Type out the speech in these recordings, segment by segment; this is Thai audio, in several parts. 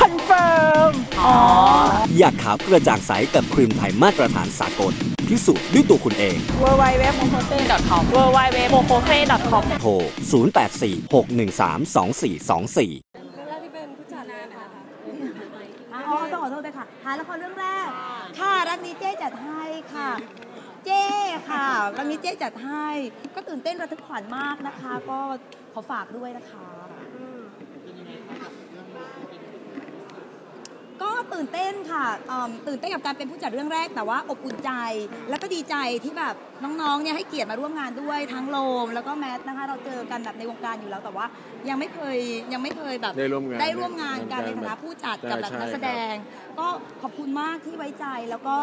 อนเฟิร์ม อ๋อ อยากขาวกระจ่างใสกับครีมไทยมาตรฐานสากล พิสูจน์ด้วยตัวคุณเอง w w w m o k o s e com w w w m o k o s e com โทร 0846132424อ๋อต้องขอโทษด้วยค่ะ หาละครเรื่องแรก ค่ะรักนี้เจ๊จัดให้ค่ะ เจ๊ค่ะรักนี้เจ๊จัดให้ ก็ตื่นเต้นระทึกขวัญมากนะคะ ก็ขอฝากด้วยนะคะ ก็ ตื่นเต้นค่ะเอิ่มตื่นเต้นกับการเป็นผู้จัดเรื่องแรก แต่ว่าอบอุ่นใจ แล้วก็ดีใจที่แบบน้องๆเนี่ยให้เกียรติมาร่วมงานด้วยทั้งโลมแล้วก็แมทนะคะเราเจอกันแบบในวงการอยู่แล้วแต่ว่า ยังไม่เคยยังไม่เคยแบบได้ร่วมงานได้ร่วมงานกันในฐานะผู้จัดกับแบบใช่นักแสดง ก็ขอบคุณมากที่ไว้ใจแล้วก็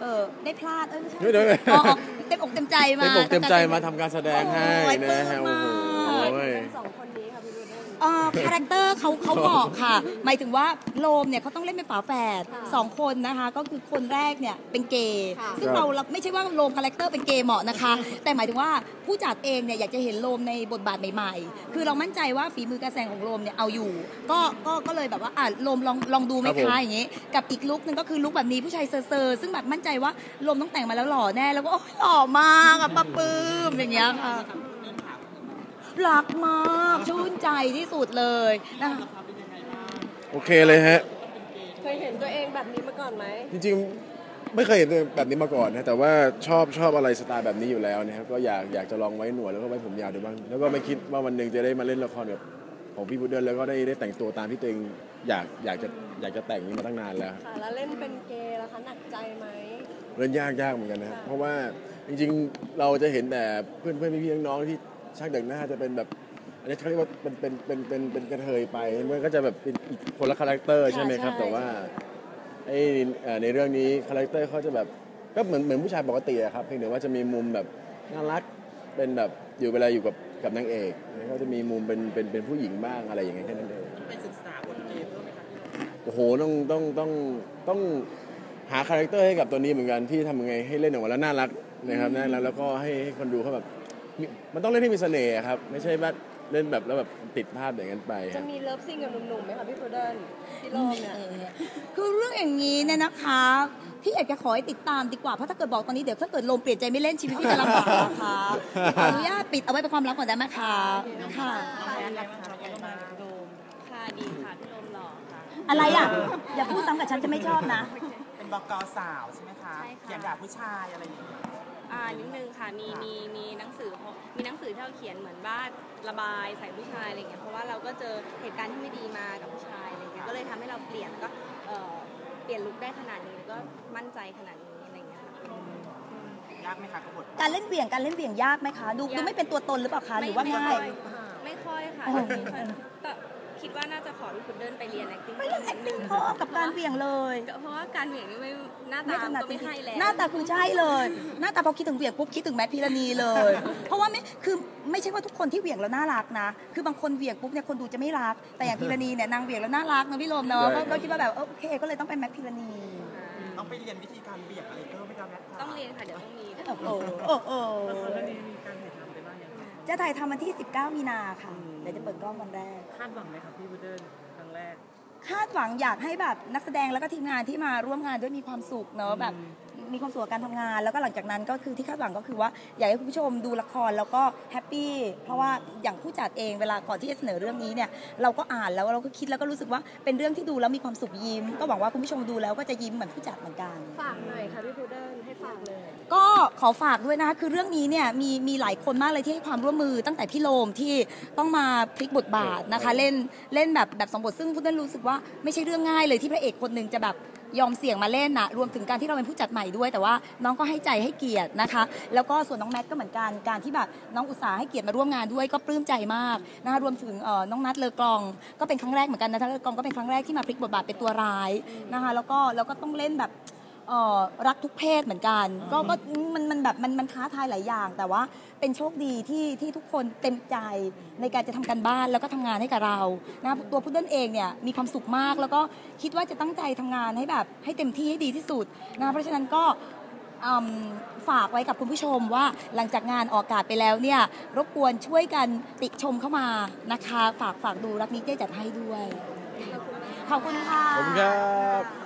เออได้พลาดเอ้ยไม่ใช่เดี๋ยวเดี๋ยวอ๋ออ๋อเต็มอกเต็มใจมาเต็มอกเต็มใจมาทำการแสดงให้โอ้ยนะฮะปลื้โอ้มโหมาก เอ่อคาแรคเตอร์เขาเขาบอกค่ะ หมายถึงว่าโลมเนี่ยเขาต้องเล่นเป็นฝาแฝดสองคนนะคะ ก็คือคนแรกเนี่ยเป็นเกย์ซึ่งเราเราไม่ใช่ว่าโลมคาแรคเตอร์เป็นเกย์เหมาะนะคะ แต่หมายถึงว่าผู้จัดเองเนี่ยอยากจะเห็นโลมในบทบาทใหม่ๆ คือเรามั่นใจว่าฝีมือการแสดงของโลมเนี่ยเอาอยู่ ก็ก็ก็เลยแบบว่าอะโลมลองลองดูไหมครับผมคะอย่างงี้ กับอีกลุคนึงก็คือลุคแบบนี้ผู้ชายเซอร์ๆซึ่งแบบมั่นใจว่าโลมต้องแต่งมาแล้วหล่อแน่แล้วก็โอ้ยหล่อมากอะป้าปื้มอย่างเงี้ยค่ะ รักมากชื่นใจ ที่สุดเลยนะคะโอเคเลยฮะ เคยเห็นตัวเองแบบนี้มาก่อนไหมจริงๆไม่เคยเห็นตัวแบบนี้มาก่อนนะแต่ว่าชอบชอบอะไรสไตล์แบบนี้อยู่แล้วนะครับก็อยากอยากจะลองไว้หนวดแล้วก็ไว้ผมยาวดูบ้าง แล้วก็ไม่คิดว่าวันหนึ่งจะได้มาเล่นละครกับของพี่พุดเดิลแล้วก็ได้ได้แต่งตัวตามที่ตัวเองอยากอยากจะอยากจะแต่งนี้มาตั้งนานแล้ว ค่ะแล้วเล่นเป็นเกย์แล้วคะหนักใจไหมเล่นยากยากเหมือนกันนะครับเพราะว่าจริงๆ เราจะเห็นแต่เพื่อนเพื่อนพี่ๆน้องๆที่ช่างแต่งหน้าจะเป็นแบบ อันนี้เขาเรียกว่าเป็นเป็นเป็นเป็นเป็นกระเทยไปมันก็จะแบบเป็นอีกคนละคาแรคเตอร์ใช่ไหมครับ แต่ว่าไอ้เอ่อในเรื่องนี้คาแรคเตอร์เขาจะแบบก็เหมือนเหมือนผู้ชายปกติอะครับเพียงแต่ว่าจะมีมุมแบบน่ารักเป็นแบบอยู่เวลาอยู่กับกับนางเอกแล้วก็จะมีมุมเป็นเป็นเป็นผู้หญิงบ้างอะไรอย่างเงี้ยแค่นั้นเองไปศึกษาบทเกมด้วยไหมครับโอ้โหต้องต้องต้องต้องหาคาแรคเตอร์ให้กับตัวนี้เหมือนกันที่ทำยังไงให้เล่นออกมาแล้วน่ารักนะครับน่ารักแล้วก็ให้ให้คนดูเขาแบบ มีมันต้องเล่นให้มีเสน่ห์ครับ ไม่ใช่ว่าเล่นแบบแล้วแบบติดภาพอย่างนั้นไปคจะรับมีเลิฟซีนกับหนุ่มๆไหมคะพี่โพเดิลพี่โลมเนี่ยคือเรื่องอย่างนี้เนี่ยนะคะพี่อยากจะขอให้ติดตามดีกว่าเพราะถ้าเกิดบอกตอนนี้เดี๋ยวถ้าเกิดลมเปลี่ยนใจไม่เล่นชีวิตพี่จะลำบากนะคะขออนุญาตปิดเอาไว้เป็นความลับก่อนได้ไหมคะค่ะค่ะดีค่ะพี่ลมหล่อค่ะอะไรอะอย่าพูดซ้ำกับฉันจะไม่ชอบนะ เป็นบอกอสาวใช่ไหมคะใช่ค่ะเขียนด่าผู้ชายอะไรอย่างเงี้ย อ่านิดนึงค่ะมีมีมีหนังสือมีหนังสือที่เราเขียนเหมือนว่าระบายใส่ผู้ชายอะไรเงี้ยเพราะว่าเราก็เจอเหตุการณ์ที่ไม่ดีมากับผู้ชายอะไรเงี้ยก็เลยทำให้เราเปลี่ยนก็เอ่อเปลี่ยนลุคได้ขนาดนี้แล้วก็มั่นใจขนาดนี้อะไรเงี้ยค่ะ ยากไหมคะกับบทการเล่นเหวี่ยงการเล่นเหวี่ยงยากไหมคะ ดูดูไม่เป็นตัวตนหรือเปล่าคะหรือว่าง่าย ไม่ค่อยค่ะไม่ค่อยก็ คิดว่าน่าจะขอพี่คุณเดินไปเรียน acting ไม่เล่น acting พอกับการเหวี่ยงเลยเพราะว่าการเหวี่ยงนี่ไม่หน้าไม่ตาถนัดก็จไม่ริงให้แล้วๆหน้าตาคือใช่เลย หน้าตาพอคิดถึงเหวี่ยงปุ๊บคิดถึงแมทพิรณีเลย เพราะว่าไม่คือไม่ใช่ว่าทุกคนที่เหวี่ยงแล้วน่ารักนะ คือบางคนเหวี่ยงปุ๊บเนี่ยคนดูจะไม่รัก แต่อย่างพิรณีเนี่ยนางเหวี่ยงแล้วน่ารักนะพี่ลมเนาะใช่ก็ก็คิดว่าแบบเออโอเคก็เลยต้องเป็นแมทพิรณีต้องไปเรียนวิธีการเบี่ยงอะไรเพิ่มไหมคะแมทต้องเรียนค่ะเดี๋ยวต้องมีโอ้โหโอ้โห จะถ่ายทำวันที่ 19 มีนาค่ะเดี๋ยวจะเปิดกล้องวันแรก คาดหวังไหมครับพี่พุดเดิลครั้งแรก คาดหวังอยากให้แบบนักแสดงแล้วก็ทีมงานที่มาร่วมงานด้วยมีความสุขเนอะแบบมีความสุขกับการทำงาน แล้วก็หลังจากนั้นก็คือที่คาดหวังก็คือว่าอยากให้คุณผู้ชมดูละครแล้วก็แฮปปี้เพราะว่าอย่างผู้จัดเองเวลาก่อนที่จะเสนอเรื่องนี้เนี่ยเราก็อ่านแล้วเราก็คิดแล้วก็รู้สึกว่าเป็นเรื่องที่ดูแล้วมีความสุขยิ้ม ก็หวังว่าคุณผู้ชมดูแล้วก็จะยิ้มเหมือนผู้จัดเหมือนกัน ฝากหน่อยค่ะพี่โพเดิลให้ฝากเลยก็ ขอฝากด้วยนะคะคือเรื่องนี้เนี่ยมีมีหลายคนมากเลยที่ให้ความร่วมมือตั้งแต่พี่โลมที่ต้องมาพลิกบทบาทนะคะเล่นเล่นแบบแบบสมบทซึ่งพุทธรู้สึกว่าไม่ใช่เรื่องง่ายเลยที่พระเอกคนหนึ่งจะแบบยอมเสี่ยงมาเล่นนะรวมถึงการที่เราเป็นผู้จัดใหม่ด้วย แต่ว่าน้องก็ให้ใจให้เกียรตินะคะ แล้วก็ส่วนน้องแมทก็เหมือนกันการที่แบบน้องอุตสาห์ให้เกียรติมาร่วมงานด้วยก็ปลื้มใจมากนะคะรวมถึงเอ่อน้องนัทเลอกลอง ก็เป็นครั้งแรกเหมือนกันนะถ้าเลอกลองก็เป็นครั้งแรกที่มาพลิกบทบาทเป็นตัวร้ายนะคะแล้วก็แล้วก็ต้องเล่นแบบเอ่อ รักทุกเพศเหมือนกัน ก็ก็มันมันแบบมันมันท้าทายหลายอย่าง แต่ว่าเป็นโชคดีที่ที่ทุกคนเต็มใจในการจะทำการบ้านแล้วก็ทำงานให้กับเรานะตัวพุดเดิ้ลเองเนี่ยมีความสุขมาก แล้วก็คิดว่าจะตั้งใจทำงานให้แบบให้เต็มที่ให้ดีที่สุดนะเพราะฉะนั้นก็อืมฝากไว้กับคุณผู้ชมว่าหลังจากงานออกอากาศไปแล้วเนี่ยรบกวนช่วยกันติชมเข้ามานะคะ ฝากฝากดูรักนี้เจ๊จัดให้ด้วย ขอบคุณค่ะขอบคุณครับ